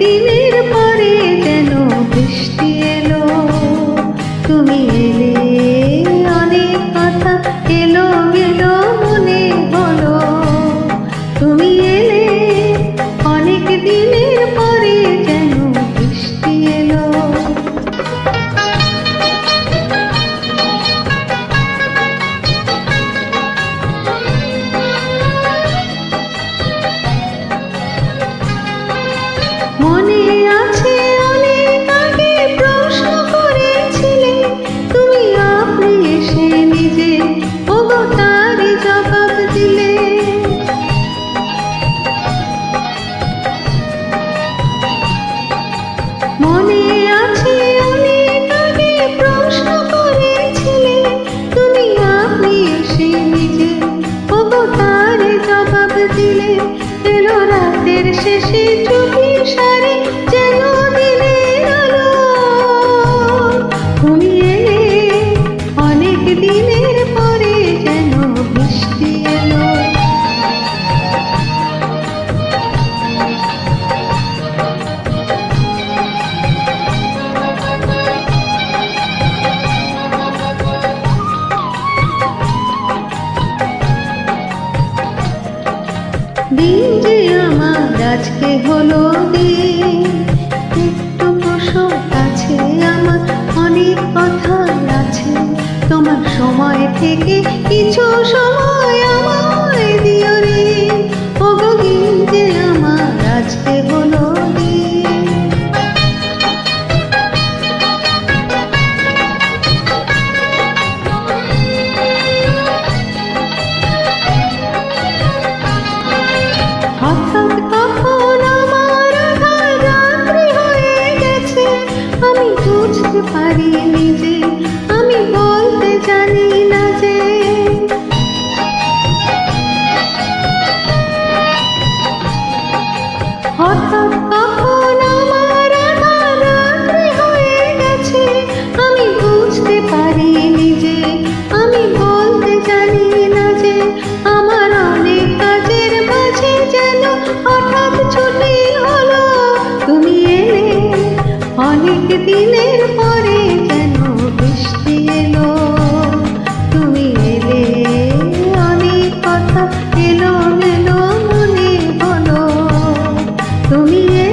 দিনের পরে যেন বৃষ্টি এলো। তুমি এলে অনেক কথা এলো গেলো মনে বলো তুমি দিলে এলো রাতের শেষে হলো দিন একটু বসো কাছে আমার অনেক কথা আছে। তোমার সময় থেকে কিছু সময় জানি না যে আমি বুঝতে পারি নিজে আমি বলতে না যে, আমার কাজের যেন হঠাৎ অনেক পরে You.